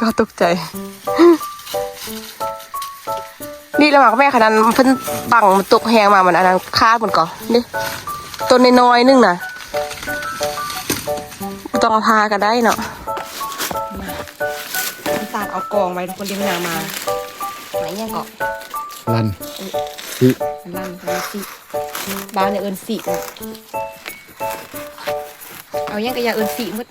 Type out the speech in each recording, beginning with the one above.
ก็ตกใจ นี่ระหว่างแม่ขนาดนั้นเพิ่นบังมันตกแหงมามันอันนั้นคาดมันก่อนนี่ต้นน้อยๆนึงน่ะบ่ต้องเอาพาก็ได้เนาะน้ำตาลเอากองไว้ทุกคนที่ไม่นามาไหนเนี่ยเกาะลันสิมันลั่นมันสิบ้านเนี่ยเอินสิเนาะเอายังก็อย่าเอินสิมืด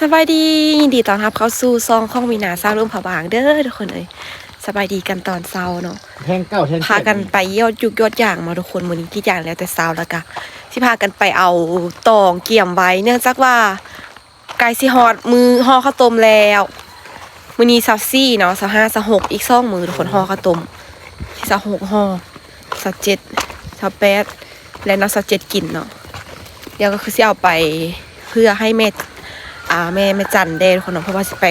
สบายดียินดีต้อนรับเข้าสู่ซองข้องมีนาซาร่วมผาบางเด้อทุกคนเอ้ยสบายดีกันตอนเช้าเนาะแทงเก้าแทงพากันไปยอดยุกยอดอย่างมาทุกคนมื้อนี้ที่อย่างแล้วแต่เช้าแล้วกะที่พากันไปเอาตองเกี่ยมไว้ เนื่องจากว่าไก่สิฮอดมือห่อข้าวต้มแล้วมื้อนี้ซับซี่เนาะสัห้าสัหกอีกสองมือทุกคนห่อข้าวต้มที่สัหกห่อสัเจ็ดสัแปดและเนาะสัเจ็ดกินเนาะเดี๋ยวก็คือสิเอาไปเพื่อให้แม่อ่าแม่แม่จันได้คนเนาะเพราะว่าสิไป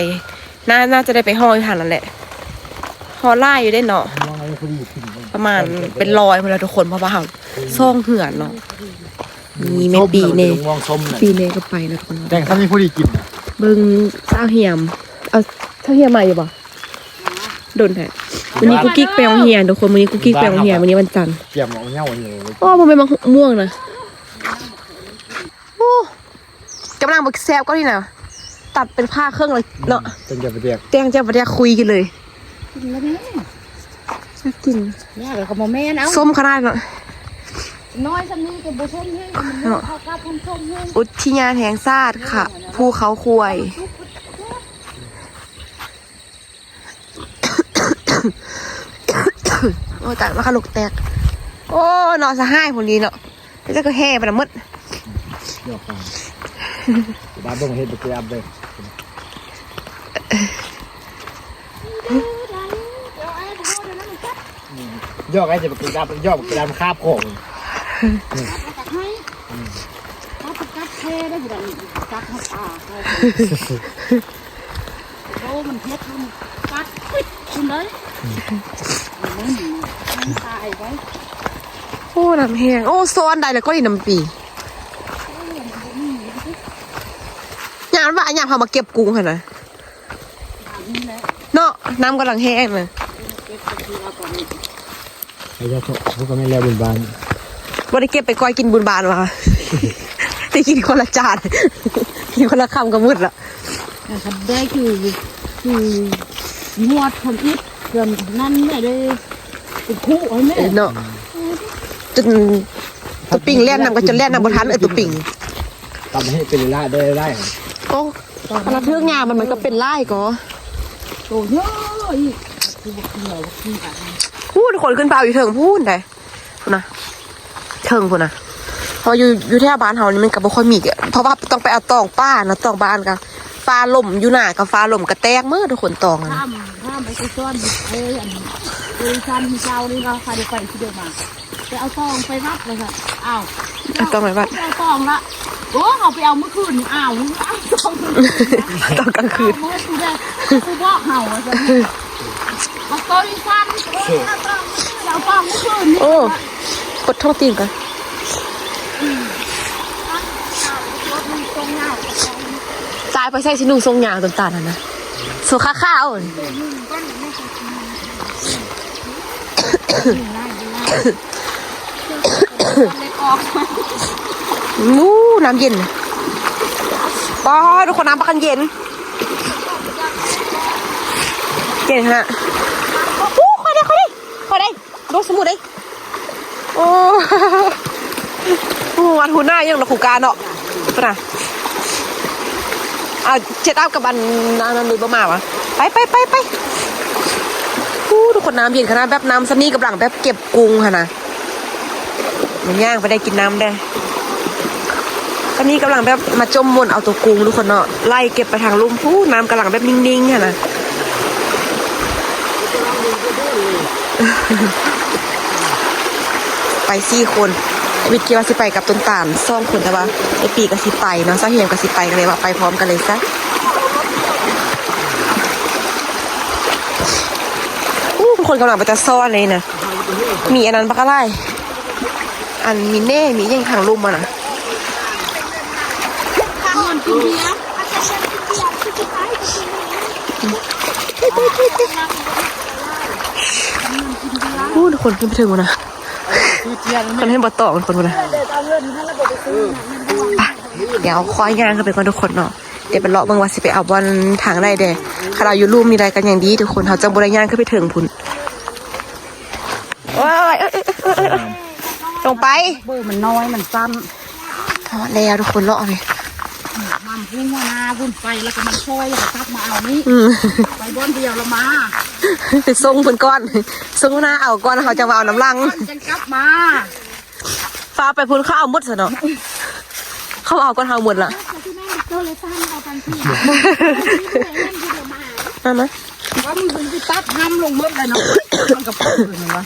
น่าน่าจะได้ไปห้อยผ่านนั่นแหละฮอล่าอยู่ได้เนาะมองอะไรพอดีขึ้นประมาณเป็นร้อยหมดแล้วทุกคนเพราะว่าเขาซ่องเหือนเนาะมีแม่ปีเน่มองส้มน่ะปีเน่ก็ไปนะทุกคนแทงถ้ามีพอดีกินน่ะเบิ้งเจ้าเหียม เอาเจ้าเหียมมาอยู่ปะโดนแท้วันนี้กูกิ๊กไปโรงเรียนทุกคนวันนี้กูกิ๊กไปโรงเรียนวันนี้วันจันทร์เกี่ยมเอาเงี้ยวอันนี้เลยโอ้มันเป็นมะม่วงนะโอ้กำลังบักแซบก็ที่น่ะ ตัดเป็นผ้าเครื่องเลยเนาะจนจะไปเรียกแจ้งเจ้าประเดี๋ยวคุยกันเลยกินแล้วแม่น่ากินเนี่ยเดี๋ยวก็บอกแม่นเอาส้มขนาดเนาะน้อยสำนี้ก็บ่ส้มให้มันเลือกเข้ากับคนส้มให้อุทยานแห่งชาติค่ะ ภูเขาควยโอ้แต่ว่าขลุกแตก โอ้นอนสะห้ายคนนี้เนาะแล้วจะก็แห่ไปละมึดยอกฟังบ้าบ่งเฮ็ดไปอับเลย ยอกไอ้จะไปกินดับยอกไปดับคาบของตัดให้เขาไปกัดแท้ได้บ่ได้กัดให้ตาเขาโอ้มันเฮ็ดมันกัดปิดคุณเลยมันมันตายไว้โอ้น้ำแห้งโอ้โซนใดแล้วก็อีน้ำปียามว่าอันยามเขามาเก็บกุ้งค่ะนะอันนี้แหละเนาะน้ำกำลังแห้งเลยเก็บไปทีละก่อนนี่ไอ้เจ้าพวกก็ไม่แล้วบุญบานบ่ได้เก็บไปก้อยกินบุญบานวะได้กินคนละจานกินคนละคำก็มืดละแต่คันได้คือคือหมวดคนอิดเกินนั่นแม่เลยเป็นคู่ให้แม่เออเนาะจนตัวปิ่งแล่นนำก็จนแล่นนำบนทันเออตัวปิ่งทำให้เป็นล่าได้ได้โอ้พลังเทือกงามมันมันก็เป็นไล่ก็ โตเยอะอีกคือบอกเหนื่อยบอกกินกันพูดคนขึ้นเปล่าอยู่เถิงพูดได้พูดนะเถิงพูดนะเพออยู่อยู่แถวบ้านเฮานี่มันก็บ่ค่อยมีอะเพราะว่าต้องไปเอาตองป้านะตองบ้านกันฟ้าล่มอยู่หน้ากับฟ้าล่มกระแตกเมืดทุกคนตองอะข้ามข้ามไปซ่อนเอ้ยอันบริษัทที่เจ้านี่เราใครไปที่เดียวมาไปเอาซองไปวัดเลยค่ะอ้าวเอาตองไหนบ้านเอาซองละ โอ้เอาไปเอาเมื่อคืนอ้าวมึงเอาซองคืนตองกลางคืนเมื่อคืนได้กูบอกเห่าอะจ้ะมาบริษัทเอาซองเมื่อคืนโอ้กดท้องตีนกันตายไปใส่ชิ้นนุ่งทรงยาวตนตาลนะสุขาข้าวเล็กออก นู้น้ำเย็นป้าทุกคนน้ำปลากันเย็น เย็นฮะโอ้ขอได้ขอได้ขอได้ดูสมุดได้โอ้โหอันหูหน้ายังหนักหูการเนาะปะนะเอาเช็ดอัพกับอันนั้นนั้นเลยบ่มาวะไปไปไปไปโอ้ทุกคนน้ำเย็นขนาดแบบน้ำซันนี่กับหลังแบบเก็บกุ้งค่ะนะมันย่างไปได้กินน้ำได้ ซันนี่กำลังแบบมาจมมนเอาตัวกุ้งทุกคนเนาะไล่เก็บไปทางลุ่มพูน้ำกำลังแบบนิ่งๆค่ะนะไปสี่คนวิทย์คิดว่าสิไปกับต้นตาลสองคนแต่ว่าไอปีกับสิไปเนาะเสาเหียมกับสิไปกันเลยว่าไปพร้อมกันเลยซะอู้คนกำลังไปจะซ่อนเลยนะมีอันนั้นปะก็ได้อันมีเน่มียังทางลุ่มมานะ เงินกินเบียร์ พูดคนขึ้นไปถึงวะนะคนให้บอต่อคนคนวะนะเดี๋ยวเอาเงินให้ระบบไปเดี๋ยวคอยงานกันไปก่อนทุกคนเนาะเดี๋ยวไปเลาะเบางว่าสิไปเอาบอลทางได้เด้คาราอยู่รูมมีอะไรกันอย่างดีทุกคนเขาจะบริยานขึ้นไปถึงพุ่นโอ้ยเอ้ยลงไปเบอร์มันน้อยมันสั้นเอาแล้วทุกคนเลาะไป มันพุ่งมานาพุ่นไปแล้วก็มันช่วยแล้วก็กลับมาเอานี่ไปบนเดียวแล้วมาไปส่งเพิ่นก้อนส่งหน้าเอาก้อนเขาจะมาเอาน้ำลังมันจะกลับมาฟ้าไปพุ่นเขาเอาหมดซะเนาะเขาเอาก้อนเขาหมดละที่แม่เจอเลยสั้นเอากันที่นั่นะว่ามึงเป็นที่ตัดห้ำลงหมดเลยเนาะมันกับปุ๊บเลยนะวะ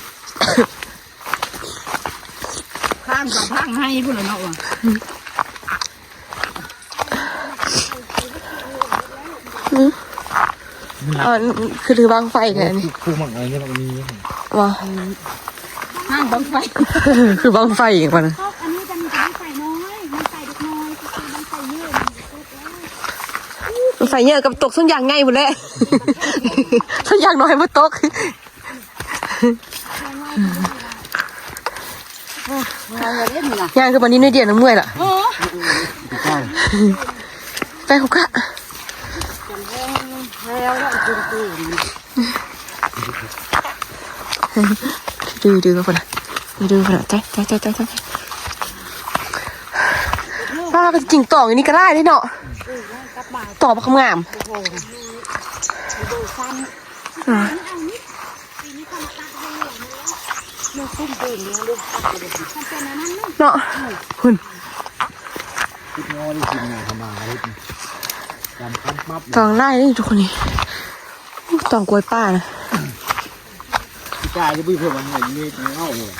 ข้างกับข้างให้พุ่นเลยเนาะวะ อ๋อคือถือบางไฟแค่นี้คู่มังอะไรเนี่ยมันมีว้าข้างบังไฟ คือบางไฟอีกว่านะชอบอันนี้จะมีแต่ใส่น้อยมันใส่เด็กน้อยมันใส่เยอะมันไฟเยอะกับตกส่วนอย่างง่ายหมดเลยส่วนอย่างน้อยมาตกเอาเลยเล่นนะย่างคือวันนี้น้อยเดียวน้ำเมื่อยละโอ้ใช่ไปคุกะ แล้วแล้วจริงจริงดูดูกันคนนะดูคนนะใจใจใจใจใจป้าก็จริงต่ออย่างนี้ก็ได้เลยเนาะต่อมาคำงามอ่าเนาะคุณคิดงอได้กินงานทำมาเลยจำคันมับ ตองไล่นี่ทุกคนนี่อู้ตองกล้วยป้านะพี่กายจะพี่เพื่อนมันเห็นมีดเงาเลย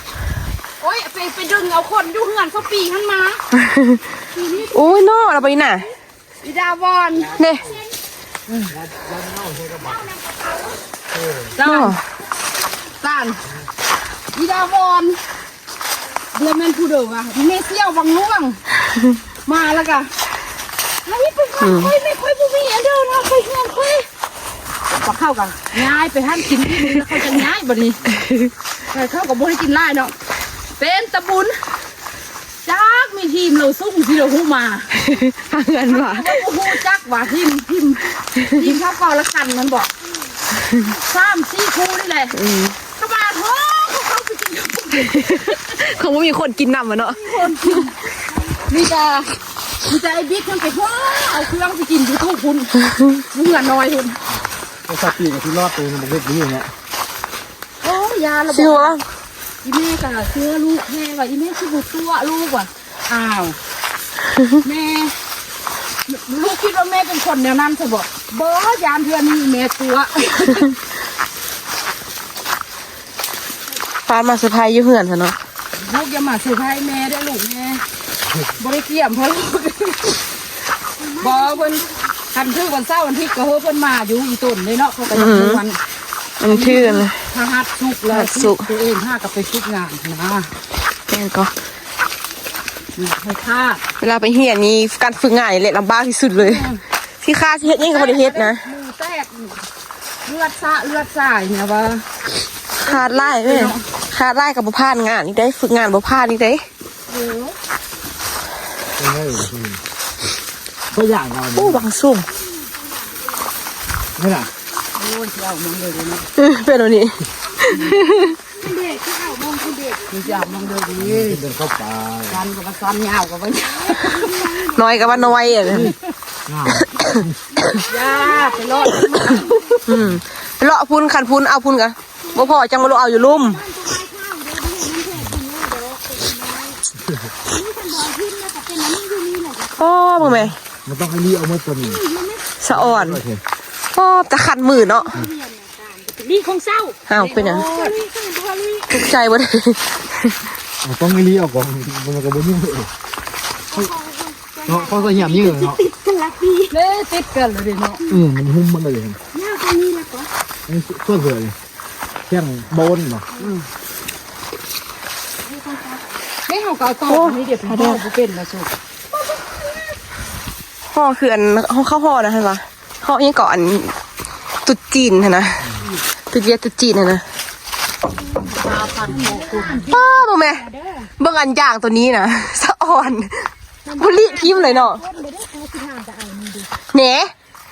โอ้ยไปไปดึงเอาคนอยู่เหือนเขาปีขึ้นมาโอ้ยนอเราไปน่ะอีดาวอนเนี่ยจ้านอจ้านอีดาวอนเดือนแมนผู้เดิมอะเมเซี่ยววังล่วงมาแล้วกะไอ้ไปค่อยค่อยไม่ค่อยผู้ มีอันเดินเราไปเฮือนค่อยก็เข้ากันย้ายไปห้ามกินที่มือแล้วเขาจะย้ายบัดนี้แต่เข้ากับบ่ได้กินไล่เนาะเป็นตะบุญจักมีทีมเราซุ่มที่เราหูมาหาเงินว่ะว่าโอ้โหจักว่าทีมทีมทีมเข้าก่อละกันมันบอกสามสี่คู่นี่แหละอืมเข้ามาโอ้เขาเข้าไปกิ นคงไม่มีคนกินน้ำอะเนาะคนกินมีแต่มีแต่ไอ้บิ๊กมันไปโอ้เอาเครื่องไปกินอยู่ตู้คุณมึงละน้อยคุณไอ้สัตว์ปีกที่รอดตัวมันเล็กนี่เนี่ยโอ้ยาระซิบวบว่าอีแม่กะเชื้อลูกแม่ว่ะอีแม่คือบุตรตัวลูกว่ะอ้าวแม่ลูกคิดว่าแม่เป็นคนแนวนั้นใช่บอกบอยามเพื่อนนี่แม่ตัว ฟ้ามาเซอร์ไพรส์อยุ่เหือนซะเนาะลูกอย่ามาสืบให้แม่ได้อลูกแม่บริเกียมเพราะลูกบอเพิ่นคันคือวันเสาร์วันอาที่ก็เฮอเพิ่นมาอยู่อีต้นเลยเนาะเขาก็ยังวันอันนี้ชื่อกันเลย ถ้าฮัดสุกแล้วฮัดสุก ตัวเองห้ากับไปชุกงานนะแม่นก็ให้ค่าเวลาไปเฮียนนี่การฝึกงานนี่แหละลำบากที่สุดเลย ที่ค่าที่เฮ็ดยังกับบ่ได้เฮ็ดนะมือแตกเลือดซะเลือดสายเนี่ยว่าขาดไล่เลย ขาดไล่กับบ่พลาดงานนี่ได้ฝึกงานบ่พลาดนี่ได้โอ้เป็นไงตัวอย่างเราโอ้บางสุ่มนี่น่ะโหเจ้ามึงเลยเนาะเออเป็นแบบนี้เด็กที่เอามองคือเด็กมึงเจ้ามึงเลยดีเดินเข้าป่าซันกับว่าซันยาวกับว่าน้อยกับว่าน้อยอะง่ายยาไปรอดอืมเลาะพุนขันพุนเอาพุนกันบ่พอจังบ่รู้เอาอยู่ลุ่ม บ้านจะได้ข้าวเดี๋ยวนี้มันแผลกินเลยเดี๋ยวนี่ฉันบอกพิมพ์นะแต่เป็นน้ำอยู่นี่แหละจ้ะพ่อมึงไหมมันต้องให้รีเอามาตัวนี้สะอ่อนโอเคพ่อจะขันมือเนาะดีของเศร้าอ้าวเป็นหยังลุยขึ้นบัวลุยตกใจบ่ได้ต้องให้รีเอาก่อนมันก็บ่ยุ่งเลยเนาะเขาก็เหี่ยมยิ่งเนาะติดกันละปีเล่ติดกันเลยเนาะอืมมันหุ้มมันเลยหน้าตรงนี้ละก็นี่ส่วนเลยเที่ยงโบนเนาะ ไม่เขาก็เอาตอกนี่เดี๋ยวเป็นพ่อผู้เป็นนะสุโอ้ห่อคืออันห่อข้าวห่อนะเห็นปะห่อยังก่อนตุดจีนนะนะตุดเวียดตุดจีนนะนะป้าบ่แม่เบิ่งอันอย่างตัวนี้นะสะอ่อนบุรีทิมเลยเนาะเน่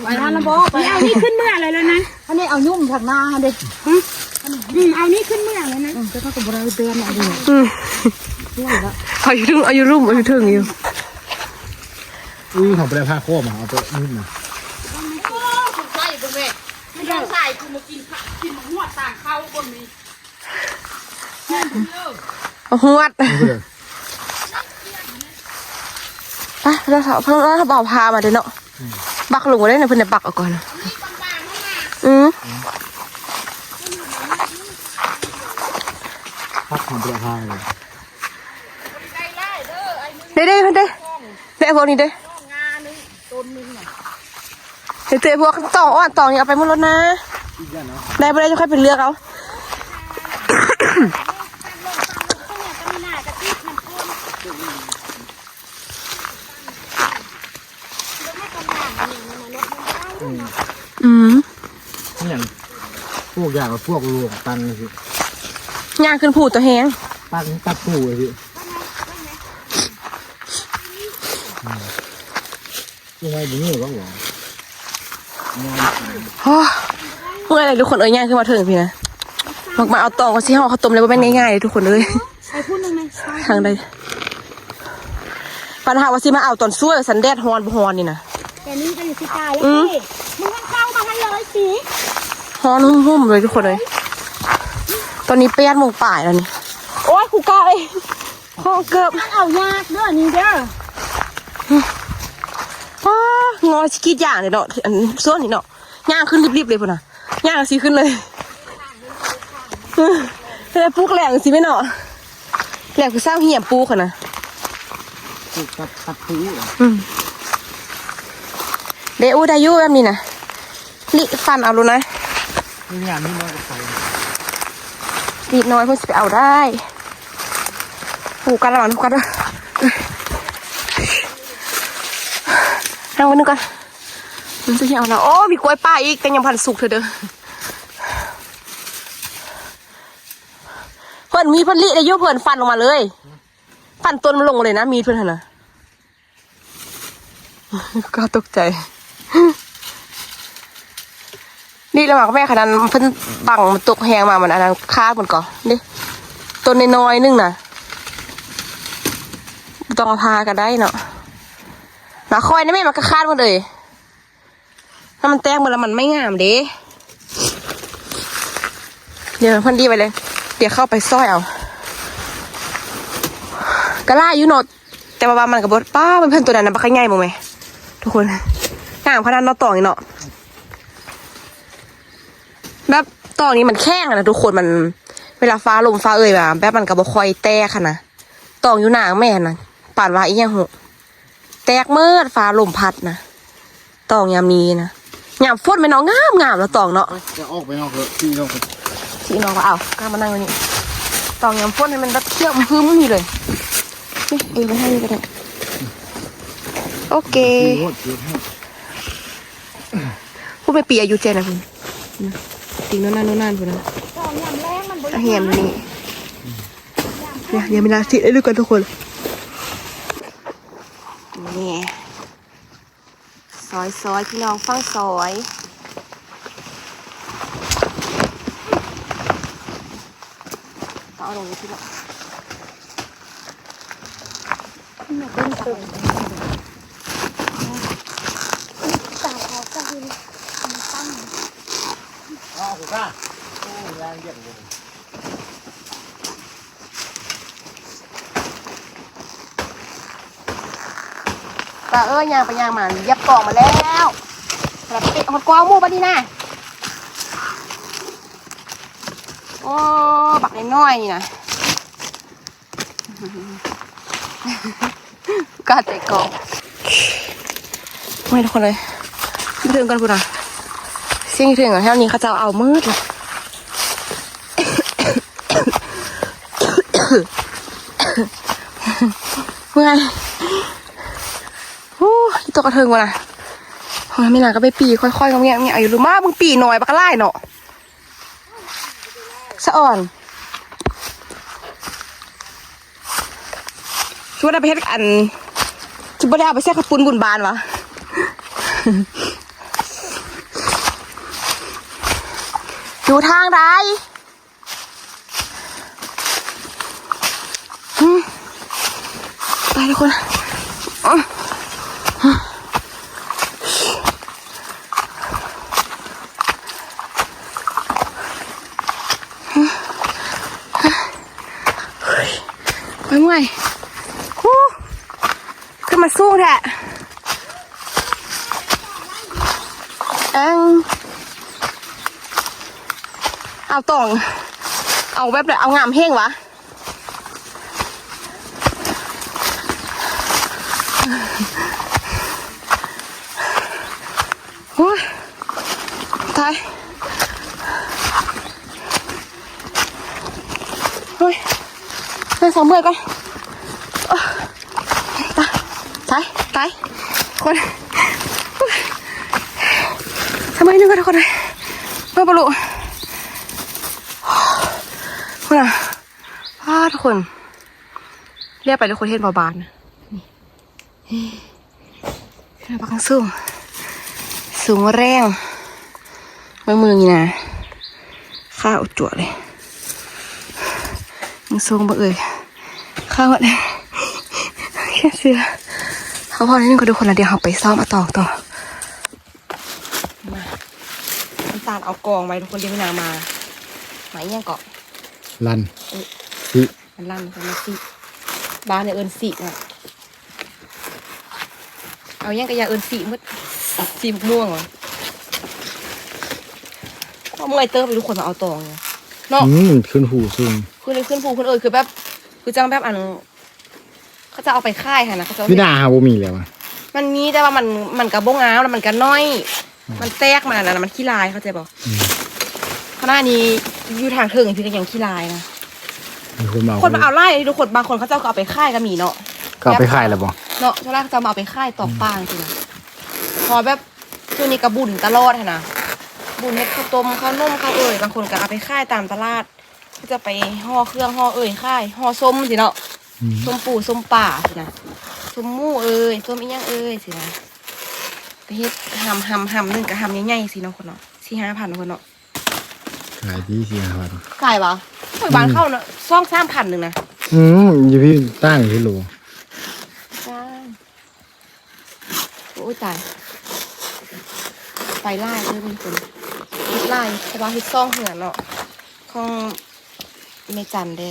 ไปทานละบ่ไปเอานี่ขึ้นเมื่ออะไรแล้วนะอันนี้เอายุ่มถักหน้าเด้อืมเอานี่ขึ้นเมื่อแล้วนะจะต้องกับบ่ได้เตือนอะไร เนี่ยอืมเอาอยู่รุ่มเอาอยู่รุ่มเอาอยู่ถึงอยู่อุ้ยของไปได้ผ้าโค้มาเอาไปนิ่มนะใส่บ่แม่ไม่ต้องใส่กูมากินผักกินหมูต่างเข้าคนนี้เอาหวดนี่เลยไปเราถาเพิ่งเราเบาพามาเด้อเนาะบักลงมาได้นะเพิ่นได้บักเอาก่อนนะอืมพักของไปได้ผ้าเลย ได้ได้เพิ่นได้ได้พวกนี้ได้เดี๋ยวเจอพวกตองอ่อนตองนี่เอาไปหมดแล้วนะ ได้บ่ได้จะค่อยเป็นเลือเอาอืมนี่อย่างพวกอย่างกับพวกรวงตันสิย่างขึ้นผูตัวแหงตันตัดปูเลยสิ ยังไงดีนี่บ้างหรอโอ้เมื่อไหรทุกคนเอ้ยย่างขึ้นมาถึงพี่นะมากมาเอาตองก็สิห่อข้าวต้มเลยว่าแม่นง่ายๆเลยทุกคนเลยไปพูดหนึ่งไหมทางใดปัญหาว่าสิมาเอาตอนช่วยสันแดดฮอนบ่ฮอนนี่นะแต่นี่ก็อยู่ที่ตาแล้วอืมพี่มึงเข้ามาให้เลยสิฮอนหุ่มๆเลยทุกคนเลย ตอนนี้แปดโมงป่ายแล้วนี่โอ้ยกูกายข้อเกือบเอายากเด้อนี่เด้อ อ้างอชิกิดอย่างเลยเนาะอันส่วนนี่เนาะย่างขึ้นรีบๆเลยพุ่นน่ะย่างสิขึ้นเลยเออแต่ปลูกแหลงสิไม่เนาะแหลงคือสร้างเหี่ยมปลูกค่ะนะตัดตัดปูอืมเดอูได้อยูแบบนี้นะลิฟันเอาลูนะนี่งานนี่น้อยกับใครลิน้อยเพิ่งสิไปเอาได้ผูกกันระหว่างทุกกันด้วย นั่งไว้นึงก่อนมันจะเหี่ยวนะโอ้มีกล้วยป่าอีกแต่ยังพันสุกเถอะเด้อเพิ่นมีเพิ่นลิได้อยูเพิ่นฟันลงมาเลยฟันต้นมันลงเลยนะ มีเพิ่นหั่นนะก็ตกใจ นี่ระหว่างแม่ขนาดเพิ่นบังมันตกแหงมามันอันนั้นคาดมันก่อนนี่ต้นน้อยนึงนะต้องพากันได้เนาะ หนาคอยนะแม่มันก็คาดหมดเลย ถ้ามันแตกหมดแล้วมันไม่งามเด้เดี๋ยวพิ่นดีไปเลย เดี๋ยวเข้าไปซ้อยเอากะล่าอยู่นาะแต่ว่ามันกับบดป้าเป็นเพื่อนตัวนั้นนะบักง่ายมั้งไหมทุกคนงามขนาดนาต่อนี่เนาะแบบตอนนี้มันแข้งนะทุกคนมันเวลาฟ้าลมฟ้าเอ่ยแบบแบบมันกับบคอยแตกค่ะนะตองอยู่หนาแม่นะป่านว่าอีหยังหก แตกเมื่อฟ้าลมพัดนะตองยามนี้นะยามฝนไม่น้องงามงามแล้วตองเนาะจะออกไปนอกเถอะที่นอกที่น้องว่าเอากล้ามานั่งไว้นี่ตองยามฝนให้มันแบบเที่ยวพื้นนี่เลยนี่เออไปให้นี่ก็ได้โอเคโคตรเยอะมากพูดไปปีอายุเจนนะคุณจริงโน่นนั่นโน่นนั่นคุณนะสองยำแรงมันบริอาเฮียมนี่เนี่ยยังไม่ได้สิได้ดูกันทุกคน นี่ซอยซอยพี่น้องฟังซอยเอลงที่ละตาเขาก็คือตั้งอ้าวคุณป้าโอ้แรงเยอะเลยาเอ้ยยางไปยางมาเย็บกล่องมาแล้วแบบปิดหดกวางมูปะนี่นะโอ้บักน้อยนี่นะกาใจกองไม่ทุกคนเลยไม่ถึงกันพูดนะเสียงถึงอะแถวนี้เขาจะเอามืดเลยเมื่อ ตัวกระเทิงวะนะโอ้ยไม่นานก็ไปปีค่อยๆก็เงี้ยเงี้ยอายุรู้มากมึงปีหน่อยบักกะไล่เนาะสะอ่อนช่วยได้ไปเฮ็ดอันจะไม่ได้เอาไปแช่ขปุนบุญบานวะอยู่ทางใดไปทุกคนอืมอืมเฮ้ยไปเมื่อยฮู้ขึ้น มาสู้แท้เอ็งเอาตองเอาแบบไหนเอางามเฮงวะโอ้ยตายเฮ้ยเล่นสองเมื่อยก่อนโอ้ ตายตายตายคนทำไมนึกว่าทุกคนเลยเมื่อปลุคุณอะพาทุกคน เรียกไปทุกคนเห็นบาบานนะนี่ขึ้นมาพักสูง สูงแรงมือมือนี่นะข้าวจั่วเลยมึงสูงบ่เอ่ยข้าวเนี่ยแค่เสือ เขาพอนี้นึงก็ดูคนละเดียวเขาไปซ้อมมาต่อต่อมาน้ำตาลเอากองไว้ทุกคนเดียวไม่นามาหมายยังเกาะลันสิมันลั่นมันมาสิบ้านเนี่ยเอินสิน่ะเอายังกระยาเอินสิมืดสีม่วงเหรอก็เมื่อยเติมไปทุกคนมาเอาตองเนี่ยเนาะอืมขึ้นหูสูงคือเลยขึ้นภูขึ้นเอยคือแบบคือจังแบบอัน เขาจะเอาไปค่ายค่ะนะเขาจะเอาวินาหาบ่มีแล้วอะมันมีแต่ว่ามันมันกระบงอ้าวแล้วมันกระน้อย มันแตกมาแล้วนะมันขี้ลายเข้าใจป่ะอืมขณะนี้อยู่ทางเทิงพี่ก็ยังขี้ลายนะมีคนมาคนมาเอาไล่ทุกคนบางคนเขาจะเอาก็เอาไปค่ายก็มีเนาะก็เอาไปขายแล้วบ่เนาะช่วงแรกจะมาเอาไปค่ายตอกปางจริงนะพอแบบช่วงนี้กระบุญตลอดอะนะบุญเฮ็ดข้าวต้มข้าวนมข้าวเอ่ยบางคนก็เอาไปค่ายตามตลาดก็จะไปห่อเครื่องห่อเอ่ยค่ายห่อส้มสิเนาะอืม ส้มปูส้มป่าสินะส้มหมู่เอ่ยส้มอีหยังเอ่ยสินะไปเฮ็ดหำหำหำหนึ่งกับหำใหญ่ๆสิเนาะคนเนาะสี่ห้าพันคนเนาะขายที่สี่ห้าพันขายปะโอ้ยบ้านเข้าเนาะซ่องสามพันหนึ่งนะอืมอยู่พี่ตั้งที่โลใช่โอ้ยตายไฟไล่เลยเป็นคนเฮ็ดไล่ใช่ปะเฮ็ดซ่องเหงือนเนาะของเมจันเด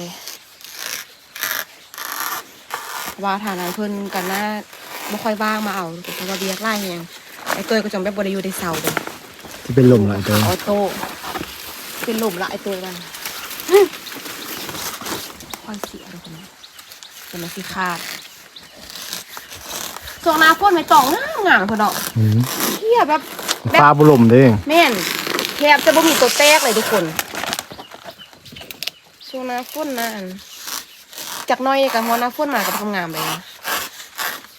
ว่าฐานะเพิ่นกันหน้าไม่ค่อยว่างมาเอาเพราะว่าเบียกไล่ยังไอ้ตัวก็จงแบบบริยูได้เสาเด้ที่เป็นลมหลายตัวออโต้เป็นหลุมละไอ้ตัวมันคอยเสียทุกคนเป็นมาสิขาดช่วงหน้าฝนไม่ต้องงามงามคนเนาะอืมเที่ยแบบฟ้าบ่ลมเด้แม่นแทบจะบ่มีตัวแตกเลยทุกคนช่วงหน้าฝนนะอัน จากหน้อยกับหัวหน้าฝนมากับทำงามเลยนะ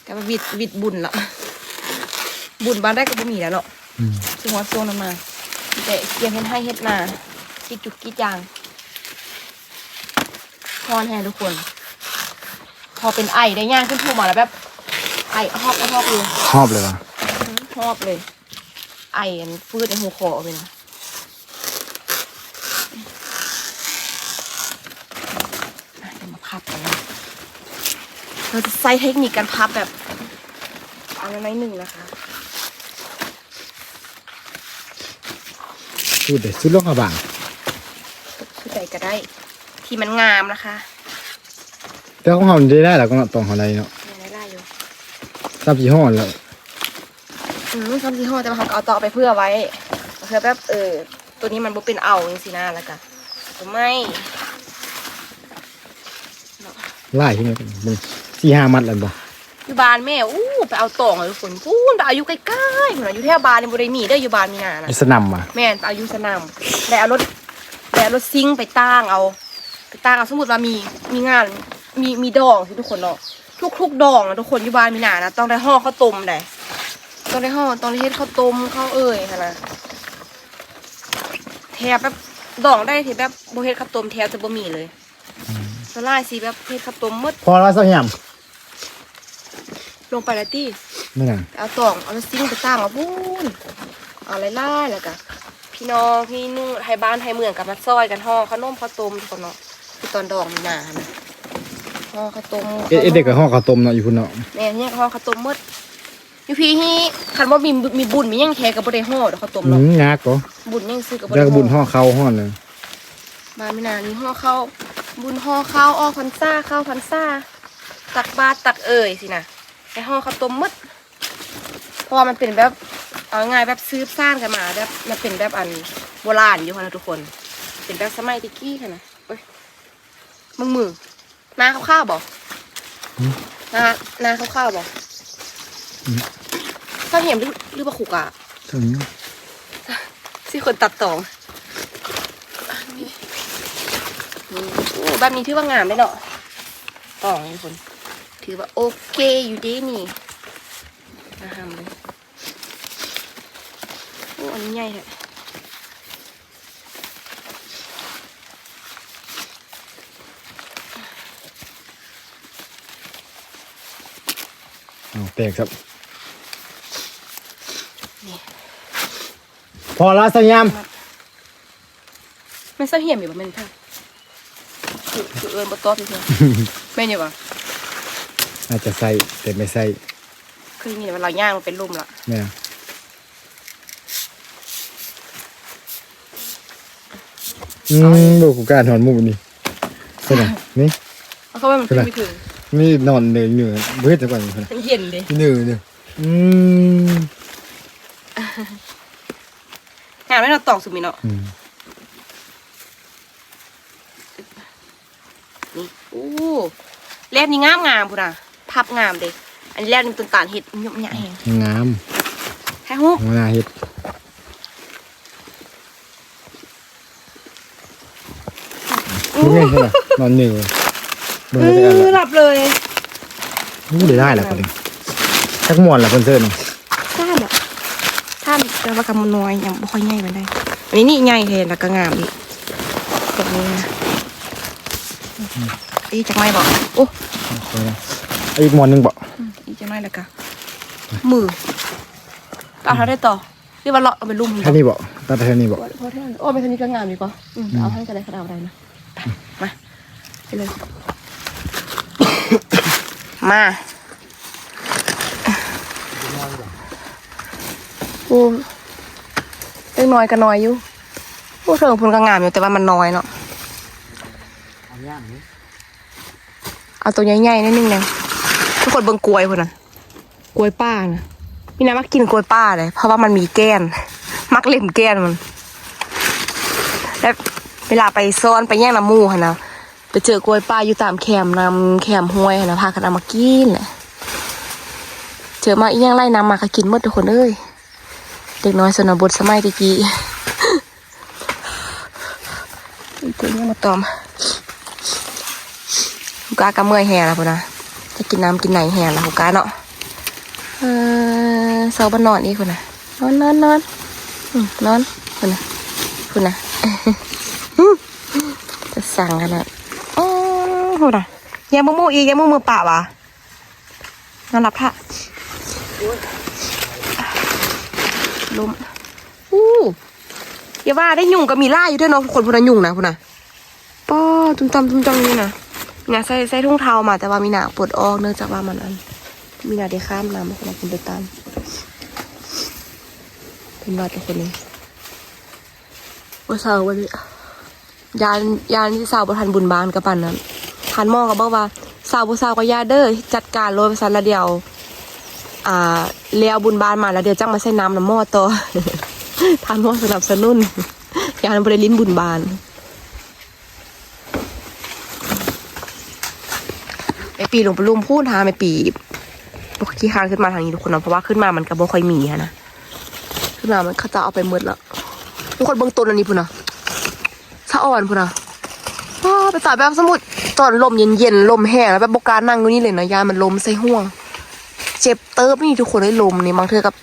กับวิดวิดบุญละบุญบ้านได้ก็บ่มีแล้วเนาะอืมซึ่งว่าโซนนั้นมาแต่เกียงเฮ็ดให้เฮ็ดนากีจุกกีจางพรแฮทุกคน พอเป็นไอได้ย่างขึ้นภูมาแล้วแบบไอหอบหอบเลยชอบเลยว่ะหอบเลย ไออันฟืดในหูคอไปนะอะเดี๋ยวมาพับกันนะ เราจะใช้เทคนิคการพับแบบอันน้อยหนึ่งนะคะพูดเด็ดสุดลงกระบางคือใจก็ได้ ที่มันงามนะคะ แต่ของเขาได้ได้แล้วก็ต้องเขาอะไรเนาะยังได้ไล่อยู่ซับยี่ห้อแล้วอืมซ้ำซีห้อแต่ว่าเขาก็เอาต่อไปเพื่อไว้เพื่อแบบเออตัวนี้มันบ่เป็นเอาจริงๆนะแล้วกันไม่ไล่ที่นี่มัน สี่ห้ามัดแล้วบ่อยู่บ้านแม่อู้ไปเอาตองเลยทุกคนพูนไปเอาอยู่ใกล้ๆเหมือนอยู่แถวบ้านในบริมีเด้ออยู่บ้านมีนานะอิสนามว่ะแม่นไปเอาอยู่สนามได้เอารถได้เอารถซิ่งไปตั้งเอา ไปตั้งเอาสมมติว่ามีมีงานมีมีดองที่ทุกคนเนาะทุกๆดองนะทุกคนอยู่บ้านมีนานะต้องได้ห่อข้าวต้มได้ต้องได้ห่อต้องได้เฮ็ดข้าวต้มข้าวเอ่ยค่ะนะแทบแบบดองได้ที่แบบบ่เฮ็ดข้าวต้มแทบจะบ่มีเลยสลายสิแบบเฮ็ดข้าวต้มหมดพอแล้วเสาเหี่ยม ลงไปแล้วตี้นี่น่ะเอาตองเอาซิ่งไปตั้งเอาพูนเอาไล่ๆแล้วก็พี่น้องพี่นู่นให้บ้านให้เมืองกับมาซอยกันห่อขนมข้าวต้มทุกคนเนาะคือตอนดองมีหนานะห่อข้าวต้มเอ๊ะเอ๊ะเด็กกับห้องข้าวต้มเนาะอยู่พุ่นเนาะแม่เนี่ยห่อข้าวต้มหมดอยู่พี่ฮีคันว่ามีมีบุญมีหยังแท้กับบ่ได้ห่อดอกข้าวต้มอืเนาะมยากก็บุญยังซื้อกับบ่แล้ได้วก็บุญห่อข้าวห่อเลยบ้านไม่นานนี้ห่อข้าวบุญห่อข้าวอ้อพันซ่าข้าวพันซ่าตักบาตรตักเอ่ยสินะ ให้ห่อข้าวต้มหมดเพราะว่ามันเป็นแบบเอาง่ายแบบซื้อสร้างกันมาแบบมันเป็นแบบอันโบราณอยู่ค่ะนะทุกคน เป็นแบบสมัยตะกี้ค่ะนะเอ้ยมึงมือหน้าข้าวๆบอกหน้าหน้าข้าวๆบอกข้าวเหี่ยมหรือหรือปลาขุกอะเท่านี้ที่คนตัดต่อนี่โอ้แบบนี้ถือว่างามได้เนาะต่องนี่คน ถือว่าโอเคอยู่ดีนี่นะฮะเลยโอ้อันนี้ใหญ่เลยเอาแตกครับพอแล้วเสาเหี่ยมแม่นเสาเหี่ยมอยู่บ่แม่นเท่าคือคือเอิญบ่ตอบอยู่เท่าแม่นอยู่บ่ อาจจะใส่แต่ไม่ใส่คือนี่มันเราย่างมันเป็นลุ่มละแม่อืมดูกูการถอนหมูนี่ใช่ไหมนี่เอาเข้าไปมันขึ้นไม่ถึงนี่นอนเหนื่อยเหนื่อยเบื่อจะก่อนคนมันเย็นเลยเหนื่อยเนี่ยอืมงามได้เราตอกสุดมีเนาะอืมนี่อู้แลบนี่งามงามพุ่นน่ะ พับงามเด้อันนี้แลบนี่ต้นตาลเห็ดยุ่มยะแหงงามแค่ฮู้หัวหน้าเฮ็ดนี่ไงใช่ไหมนอนเหนื่อยเบิ่งเอได้กันอละหลับเลยนี่ได้ได้แหละคนนี้ทักมวนละคนเซิร์นท่านอะท่านแต่ว่ากำมันน้อยยังบ่ค่อยใหญ่ปานใดอันนี้นี่ใหญ่เห็นแล้วก็งามอีกแบบนี้นะอีจักไม้บอกโอ้เอาอีกหมอนหนึงบ่อีจักไม้แล้วก็มือเอาเท่าได้ต่อหรือว่าเลาะเอาไปลุ่มแค่นี้บ่ตัดแค่นี้บ่พอเท่านั้นโอ้เป็นคนนี้ก็งามดีกว่าอืมเอาท่านก็ได้ก็ได้เอาได้นะไปมาไปเลยมาโอ้เล็กน้อยก็น้อยอยู่โอ้เถิงพุ่นก็งามอยู่แต่ว่ามันน้อยเนาะเอาตัวใหญ่ๆนิดนึงนะ ทุกคนเบิ่งกล้วยพุ่นน่ะกล้วยป้านะมีน้ำมักกินกล้วยป้าเลยเพราะว่ามันมีแก้น มักเล่นแก้นมัน แล้วเวลาไปซ้อนไปแย่งน้ำหมูค่ะนะไปเจอกล้วยป้าอยู่ตามแคมนำแคมห้วยค่ะนะพากันเอามากินแหละเจอมาอีหยังไล่น้ำมาก็กินหมดทุกคนเอ้ยเด็กน้อยสนบทสมัยตะกี้อีตัวนี้มาตอมฮูกากะเมื่อยแห่แล้วพุ่นนะ จะกินน้ำกินไหนแห่ล้วฮูกาเนาะเออเสาบ้านนอนอีกคนนะนอนนอนนอนอนอนคนนะคนนะจะสั่งขนาดอ๋อคนนะยังมือมูอีกยังมือมือปล่าวะนอนหลับท่ะลมอู้อย่าว่าได้ยุงก็มีล่าอยู่ด้วยเนาะคนพนั้นยุงนะพวกน่ะป้อตุ้มตำตุ้มจังนี่นะ มีนาใส่ใส่ทุ่งเทามาแต่ว่ามีหนาปวดออกเนื่องจากว่ามันอัน มีหนาได้ข้ามน้ำมาคนละคนเดินตามเป็นวัดทุกคนเลยว่าสาววันนี้ยานยานที่สาวประทันบุญบานกับปันนั้นทันหมอก็บอกว่าสาวผู้สาวก็อยาเด้อจัดการโรยไปสันละเดียว อ่าเลี้ยวบุญบานมาแล้วเดี๋ยวจังมาใส่น้ำน้ำหม้อต่อทานหม้อสนับสนุนยานบริลินบุญบาน ไอปีหลวงปลุมพูดหาไอปีปกติคานขึ้นมาทางนี้ทุกคนเนาะเพราะว่าขึ้นมามันก็บ่ค่อยมีอะนะขึ้นมามันเขาจะเอาไปหมดแล้วทุกคนเบิ่งต้นอันนี้พุ่นนะสะอ่อนพุ่นนะว้าไปตากแบบสมุดตอนลมเย็นๆลมแห้งแล้วแบบบการนั่งอยู่นี่เลยนะยามันลมใส่ห่วง เจ็บเติบนี่ทุกคนได้ลมนี่บางเทือกับ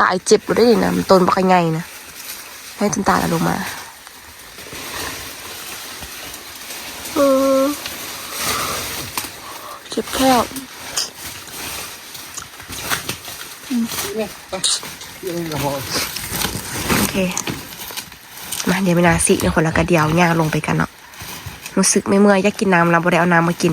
กายเจ็บอยู่ได้ดินะมันต้นบักไงนะให้จนตาละลงมาเออ เจ็บแค่วเนี่ยไปเที่ยวนี่ก็พอโอเค มาเดี๋ยวไปนาสิเดี๋ยวคนละกระเดียวย่างลงไปกันเนาะรู้สึกไม่เมื่อยอยากกินน้ำเราบ่ได้เอาน้ำมากิน